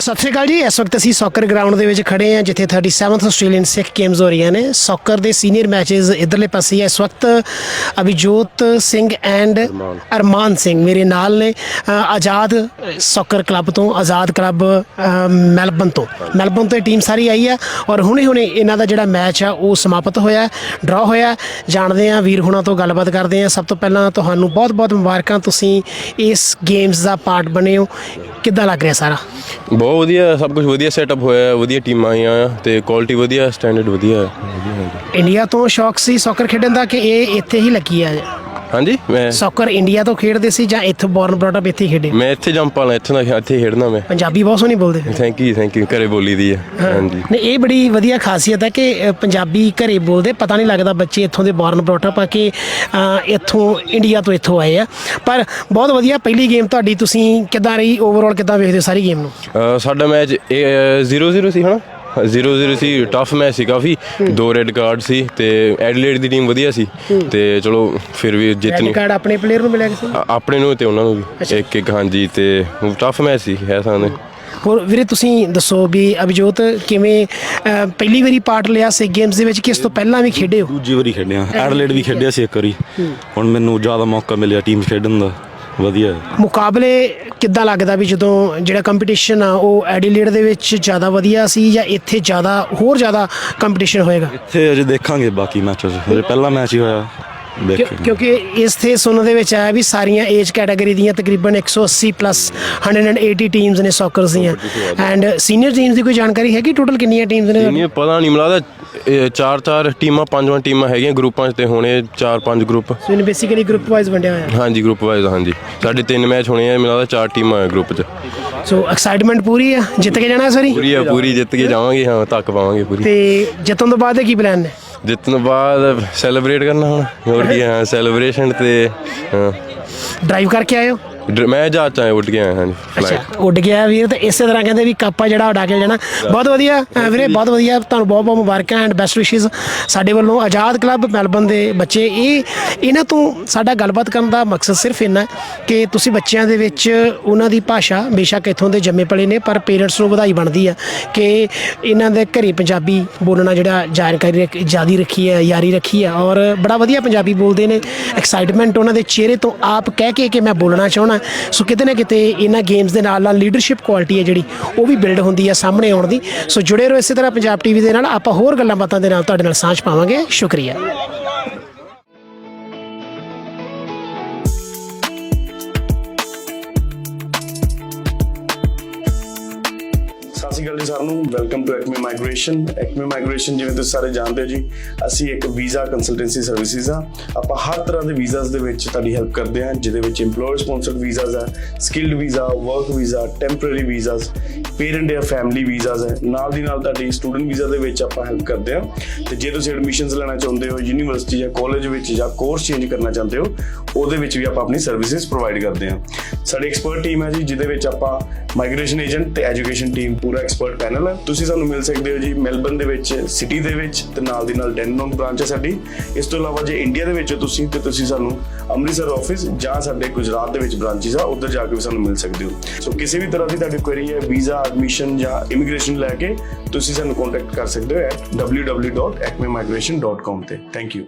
ਸਤਿ ਸ਼੍ਰੀ ਅਕਾਲ ਜੀ, ਇਸ ਵਕਤ ਅਸੀਂ ਸੌਕਰ ਗਰਾਊਂਡ ਦੇ ਵਿੱਚ ਖੜੇ ਹਾਂ, ਜਿੱਥੇ 37th ਆਸਟ੍ਰੇਲੀਅਨ ਸਿੱਖ ਗੇਮਸ ਹੋ ਰਹੀਆਂ ਨੇ। ਸੌਕਰ ਦੇ ਸੀਨੀਅਰ ਮੈਚਸ ਇਧਰਲੇ ਪਾਸੇ ਹੈ ਇਸ ਵਕਤ ਅਭਿਜੋਤ ਸਿੰਘ ਐਂਡ ਅਰਮਾਨ ਸਿੰਘ ਮੇਰੇ ਨਾਲ ਨੇ ਆਜ਼ਾਦ ਸੌਕਰ ਕਲੱਬ ਤੋਂ, ਆਜ਼ਾਦ ਕਲੱਬ ਮੈਲਬਨ ਤੋਂ। ਮੈਲਬਨ ਤੋਂ ਇਹ ਟੀਮ ਸਾਰੀ ਆਈ ਹੈ ਔਰ ਹੁਣੇ ਹੁਣੇ ਇਹਨਾਂ ਦਾ ਜਿਹੜਾ ਮੈਚ ਆ, ਉਹ ਸਮਾਪਤ ਹੋਇਆ ਡਰਾ ਹੋਇਆ। ਜਾਣਦੇ ਆ ਵੀਰ ਹੁਣਾਂ ਤੋਂ ਗੱਲਬਾਤ ਕਰਦੇ ਆ ਸਭ ਤੋਂ ਪਹਿਲਾਂ ਤੁਹਾਨੂੰ ਬਹੁਤ-ਬਹੁਤ ਮੁਬਾਰਕਾਂ। ਤੁਸੀਂ ਇਸ ਗੇਮਸ ਦਾ ਪਾਰਟ ਬਣੇ ਹੋ। ਕਿੱਦਾਂ ਲੱਗ ਰਿਹਾ ਸਾਰਾ? ਬਹੁਤ ਵਧੀਆ ਸਭ ਕੁਝ ਵਧੀਆ ਸੈਟਅਪ ਹੋਇਆ ਹੈ, ਵਧੀਆ ਟੀਮਾਂ ਆਈਆਂ ਆ ਤੇ ਕੁਆਲਿਟੀ ਵਧੀਆ ਸਟੈਂਡਰਡ ਵਧੀਆ ਹੈ। ਇੰਡੀਆ ਤੋਂ ਸ਼ੌਕ ਸੀ ਸੌਕਰ ਖੇਡਣ ਦਾ ਕਿ ਇਹ ਇੱਥੇ ਹੀ ਲੱਗੀ ਆ ਹਾਂਜੀ ਮੈਂ ਸੌਕਰ ਇੰਡੀਆ ਤੋਂ ਖੇਡਦੇ ਸੀ ਜਾਂ ਇੱਥੋਂ ਬੌਰਨ ਬ੍ਰੌਟ ਅਪ ਇੱਥੇ ਹੀ ਖੇਡੇ? ਮੈਂ ਇੱਥੇ ਜੰਪ ਵਾਲਾ ਇੱਥੇ ਦਾ ਇੱਥੇ ਖੇਡਣਾ ਮੈਂ। ਪੰਜਾਬੀ ਬਹੁਤ ਸੋਹਣੀ ਬੋਲਦੇ। ਥੈਂਕ ਯੂ ਥੈਂਕ ਯੂ ਘਰੇ ਬੋਲੀ ਦੀ ਹੈ। ਹਾਂਜੀ। ਨਹੀਂ ਇਹ ਬੜੀ ਵਧੀਆ ਖਾਸੀਅਤ ਹੈ ਕਿ ਅ, ਪੰਜਾਬੀ ਘਰੇ ਬੋਲਦੇ ਪਤਾ ਨਹੀਂ ਲੱਗਦਾ ਬੱਚੇ ਇੱਥੋਂ ਦੇ ਬੌਰਨ ਬ੍ਰੌਟ ਅਪ ਆ ਕਿ ਅ, ਇੱਥੋਂ ਇੰਡੀਆ ਤੋਂ ਇੱਥੋਂ ਆਏ ਆ। ਪਰ ਬਹੁਤ ਵਧੀਆ ਪਹਿਲੀ ਗੇਮ ਤੁਹਾਡੀ ਤੁਸੀਂ ਕਿੱਦਾਂ ਰਹੀ? ਓਵਰਆਲ ਕਿੱਦਾਂ ਵੇਖਦੇ ਹੋ ਸਾਰੀ ਗੇਮ ਨੂੰ? ਅਹ ਸਾਡਾ ਮੈਚ 0-0 ਸੀ ਹਨਾ? 0-0 ਸੀ ਟਫ ਮੈਚ ਸੀ ਕਾਫੀ। ਦੋ ਰੈੱਡ ਕਾਰਡ ਸੀ ਤੇ ਐਡਲੇਡ ਦੀ ਟੀਮ ਵਧੀਆ ਸੀ ਤੇ ਚਲੋ ਫਿਰ ਵੀ ਰੈਡ ਜਿੱਤਨੀ ਕਾਰਡ ਆਪਣੇ ਪਲੇਅਰ ਨੂੰ ਮਿਲਿਆ ਕਿਸੇ ਨੂੰ? ਆਪਣੇ ਨੂੰ ਤੇ ਉਹਨਾਂ ਨੂੰ ਵੀ। ਇੱਕ ਇੱਕ ਹਾਂਜੀ ਤੇ ਟਫ ਮੈਚ ਸੀ ਹੈ ਸਾਨੇ ਹੋਰ ਵੀਰੇ ਤੁਸੀਂ ਦੱਸੋ ਵੀ ਅਭਿਜੋਤ ਕਿਵੇਂ ਪਹਿਲੀ ਵਾਰੀ ਪਾਰਟ ਲਿਆ ਸੀ ਗੇਮਸ ਦੇ ਵਿੱਚ? ਕਿ ਇਸ ਤੋਂ ਪਹਿਲਾਂ ਵੀ ਖੇਡੇ ਹੋ? ਦੂਜੀ ਵਾਰੀ ਖੇਡਿਆ। ਐਡਲੇਡ ਵੀ ਖੇਡਿਆ ਸੀ ਇੱਕ ਵਾਰੀ। ਹੁਣ ਮੈਨੂੰ ਜ਼ਿਆਦਾ ਮੌਕਾ ਮਿਲਿਆ ਟੀਮ ਖੇਡਣ ਦਾ। ਵਧੀਆ। ਮੁਕਾਬਲੇ ਕਿੱਦਾਂ ਲੱਗਦਾ ਵੀ ਜਦੋਂ ਜਿਹੜਾ ਕੰਪੀਟੀਸ਼ਨ ਆ ਉਹ ਐਡੀਲੇਡ ਦੇ ਵਿੱਚ ਜ਼ਿਆਦਾ ਵਧੀਆ ਸੀ ਜਾਂ ਇੱਥੇ ਜ਼ਿਆਦਾ ਹੋਰ ਜ਼ਿਆਦਾ ਕੰਪੀਟੀਸ਼ਨ ਹੋਏਗਾ? ਇੱਥੇ ਅਜੇ ਦੇਖਾਂਗੇ ਬਾਕੀ ਮੈਚਸ ਅਜੇ ਪਹਿਲਾ ਮੈਚ ਹੀ ਹੋਇਆ। ਕਿਉਂ- ਕਿਉਂਕਿ ਇਸ ਤੇ ਸੁਣਨ ਦੇ ਵਿੱਚ ਆਇਆ ਵੀ ਸਾਰੀਆਂ ਏਜ ਕੈਟਾਗਰੀ ਦੀਆਂ ਤਕਰੀਬਨ 180 ਪਲੱਸ 180 ਟੀਮਸ ਨੇ ਸੌਕਰਸ ਦੀਆਂ। ਐਂਡ ਸੀਨੀਅਰ ਟੀਮਸ ਦੀ ਕੋਈ ਜਾਣਕਾਰੀ ਹੈ ਕਿ ਟੋਟਲ ਕਿੰਨੀਆਂ ਟੀਮਸ ਨੇ ਨਹੀਂ ਪਤਾ ਨਹੀਂ ਮਿਲਦਾ ਚਾਰ ਚਾਰ ਟੀਮਾਂ ਪੰਜਵਾਂ ਟੀਮਾਂ ਹੈਗੀਆਂ ਗਰੁੱਪਾਂ 'ਚ ਤੇ ਹੋਣੇ ਚਾਰ ਪੰਜ ਗਰੁੱਪ ਸੋ ਇਹਨੇ ਬੇਸਿਕਲੀ ਗਰੁੱਪ ਵਾਈਜ਼ ਵੰਡਿਆ ਹੋਇਆ। ਹਾਂਜੀ ਗਰੁੱਪ ਵਾਈਜ਼ ਹਾਂਜੀ। ਸਾਡੇ ਤਿੰਨ ਮੈਚ ਹੋਣੇ ਆ ਮਿਲਦਾ ਚਾਰ ਟੀਮਾਂ ਆ ਗਰੁੱਪ 'ਚ। ਸੋ ਐਕਸਾਈਟਮੈਂਟ ਪੂਰੀ ਆ? ਜਿੱਤ ਕੇ ਜਾਣਾ ਸਾਰੀ ਪੂਰੀ ਆ ਪੂਰੀ ਜਿੱਤ ਕੇ ਜਾਵਾਂਗੇ ਹਾਂ ਤੱਕ ਪਾਵਾਂਗੇ ਪੂਰੀ। ਤੇ ਜਿੱਤਣ ਤੋਂ ਬਾਅਦ ਦੇ ਕੀ ਪਲਾਨ ਨੇ? ਜਿੱਤਣ ਤੋਂ ਬਾਅਦ ਸੈਲੀਬ੍ਰੇਟ ਕਰਨਾ ਹੁਣ। ਹੋਰ ਕੀ, ਹਾਂ ਸੈਲੀਬ੍ਰੇਸ਼ਨ ਤੇ, ਹਾਂ। ਡਰਾਈਵ ਕਰਕੇ ਆਏ ਹੋ? ਡ- ਮੈਂ ਜਹਾਜ਼ 'ਚ ਆਇਆ ਉੱਡ ਕੇ ਆਇਆ ਹਾਂਜੀ ਅੱਛਾ ਫਲਾਈਟ ਉੱਡ ਗਿਆ ਵੀਰ ਤੇ ਇਸੇ ਤਰ੍ਹਾਂ ਕਹਿੰਦੇ ਵੀ ਕਾਪਾ ਜਿਹੜਾ ਉਡਾ ਕੇ ਜਾਣਾ। ਬਹੁਤ ਵਧੀਆ ਅ, ਵੀਰੇ ਬਹੁਤ ਵਧੀਆ। ਤੁਹਾਨੂੰ ਬਹੁਤ ਬਹੁਤ ਮੁਬਾਰਕਾਂ ਐਂਡ ਬੈਸਟ ਵਿਸ਼ੇਸ ਸਾਡੇ ਵੱਲੋਂ। ਆਜ਼ਾਦ ਕਲੱਬ ਮੈਲਬਨ ਦੇ ਬੱਚੇ ਇਹ ਇਹਨਾਂ ਤੋਂ ਸਾਡਾ ਗੱਲਬਾਤ ਕਰਨ ਦਾ ਮਕਸਦ ਸਿਰਫ ਇੰਨਾ ਹੈ ਕਿ ਤੁਸੀਂ ਬੱਚਿਆਂ ਦੇ ਵਿੱਚ ਉਹਨਾਂ ਦੀ ਭਾਸ਼ਾ ਬੇਸ਼ੱਕ ਇੱਥੋਂ ਦੇ ਜੰਮੇ ਪਲੇ ਨੇ ਪਰ ਪੇਰੈਂਟਸ ਨੂੰ ਵਧਾਈ ਬਣਦੀ ਆ ਕਿ ਇਹਨਾਂ ਦੇ ਘਰੇ ਪੰਜਾਬੀ ਬੋਲਣਾ ਜਿਹੜਾ ਜਾਣਕਾਰੀ ਰੱਖ- ਜਿਆਦੀ ਰੱਖੀ ਹੈ ਯਾਰੀ ਰੱਖੀ ਹੈ ਔਰ ਬੜਾ ਵਧੀਆ ਪੰਜਾਬੀ ਬੋਲਦੇ ਨੇ। ਐਕਸਾਈਟਮੈਂਟ ਉਹਨਾਂ ਦੇ ਚਿਹਰੇ ਤੋਂ ਆਪ ਕਹਿ ਕੇ ਕਿ ਮੈਂ ਬੋਲਣਾ ਚਾਹਣਾ ਸੋ ਕਿਤੇ ਨਾ ਕਿਤੇ ਇਹਨਾਂ ਗੇਮਸ ਦੇ ਨਾਲ ਨਾਲ ਲੀਡਰਸ਼ਿਪ ਕੁਆਲਿਟੀ ਹੈ ਜਿਹੜੀ, ਉਹ ਵੀ ਬਿਲਡ ਹੁੰਦੀ ਹੈ ਸਾਹਮਣੇ ਆਉਣ ਦੀ। ਸੋ ਜੁੜੇ ਰਹੋ ਇਸੇ ਤਰ੍ਹਾਂ ਪੰਜਾਬ ਟੀਵੀ ਦੇ ਨਾਲ, ਆਪਾਂ ਹੋਰ ਗੱਲਾਂ ਬਾਤਾਂ ਦੇ ਨਾਲ ਤੁਹਾਡੇ ਨਾਲ ਸਾਂਝ ਪਾਵਾਂਗੇ। ਸ਼ੁਕਰੀਆ। ਸ਼੍ਰੀ ਅਕਾਲ ਜੀ ਸਾਰਿਆਂ ਨੂੰ। Welcome to Acme migration Acme migration ਜਿਵੇਂ ਤੁਸੀਂ ਸਾਰੇ ਜਾਣਦੇ ਹੋ ਜੀ, ਅਸੀਂ ਇੱਕ ਵੀਜ਼ਾ ਕੰਸਲਟੈਂਸੀ ਸਰਵਿਸਿਜ਼ ਆ। ਆਪਾਂ ਹਰ ਤਰ੍ਹਾਂ ਦੇ ਵੀਜ਼ਾਸ ਦੇ ਵਿੱਚ ਤੁਹਾਡੀ ਹੈਲਪ ਕਰਦੇ ਹਾਂ, ਜਿਹਦੇ ਵਿੱਚ EMPLOYER ਸਪਾਂਸਰਡ ਵੀਜ਼ਾਸ ਆ skilled visa work visa temporary visas parent ਜਾਂ ਫੈਮਿਲੀ ਵੀਜ਼ਾਸ ਹੈ ਨਾਲ ਦੀ ਨਾਲ ਤੁਹਾਡੀ ਸਟੂਡੈਂਟ ਵੀਜ਼ਾ ਦੇ ਵਿੱਚ ਆਪਾਂ ਹੈਲਪ ਕਰਦੇ ਹਾਂ। ਤੇ ਜੇ ਤੁਸੀਂ ਐਡਮਿਸ਼ਨਸ ਲੈਣਾ ਚਾਹੁੰਦੇ ਹੋ ਯੂਨੀਵਰਸਿਟੀ ਜਾਂ ਕਾਲਜ ਵਿੱਚ ਜਾਂ ਕੋਰਸ ਚੇਂਜ ਕਰਨਾ ਚਾਹੁੰਦੇ ਹੋ, ਉਹਦੇ ਵਿੱਚ ਵੀ ਆਪਾਂ ਆਪਣੀ ਸਰਵਿਸਿਜ਼ ਪ੍ਰੋਵਾਈਡ ਕਰਦੇ ਹਾਂ। ਸਾਡੀ ਐਕਸਪਰਟ ਟੀਮ ਹੈ ਜੀ, ਜਿਹਦੇ ਵਿੱਚ ਆਪਾਂ ਮਾਈਗ੍ਰੇਸ਼ਨ ਏਜੰਟ ਤੇ ਐਜੂਕੇਸ਼ਨ ਟੀਮ ਪੂਰਾ ਐਕਸਪਰਟ ਪੈਨਲ ਹੈ ਤੁਸੀਂ ਸਾਨੂੰ ਮਿਲ ਸਕਦੇ ਹੋ ਜੀ ਮੈਲਬਨ ਦੇ ਵਿੱਚ, ਸਿਟੀ ਦੇ ਵਿੱਚ ਤੇ ਨਾਲ ਦੀ ਨਾਲ ਡੈਨਨੋਂਗ ਬ੍ਰਾਂਚ ਹੈ ਸਾਡੀ। ਇਸ ਤੋਂ ਇਲਾਵਾ ਜੇ ਇੰਡੀਆ ਦੇ ਵਿੱਚ ਹੋ ਤੁਸੀਂ, ਤੇ ਤੁਸੀਂ ਸਾਨੂੰ ਅੰਮ੍ਰਿਤਸਰ ਆਫਿਸ ਜਾਂ ਸਾਡੇ ਗੁਜਰਾਤ ਦੇ ਵਿੱਚ ਬ੍ਰਾਂਚਿਸ ਆ, ਉੱਧਰ ਜਾ ਕੇ ਵੀ ਸਾਨੂੰ ਮਿਲ ਸਕਦੇ ਹੋ। ਸੋ ਕਿਸੇ ਵੀ ਤਰ੍ਹਾਂ ਦੀ ਤੁਹਾਡੀ ਕੁਐਰੀ ਹੈ ਵੀਜ਼ਾ ਐਡਮਿਸ਼ਨ ਜਾਂ ਇਮੀਗ੍ਰੇਸ਼ਨ ਲੈ ਕੇ, ਤੁਸੀਂ ਸਾਨੂੰ ਕੰਟੈਕਟ ਕਰ ਸਕਦੇ ਹੋ at www.acmemigration.com ਤੇ। Thank you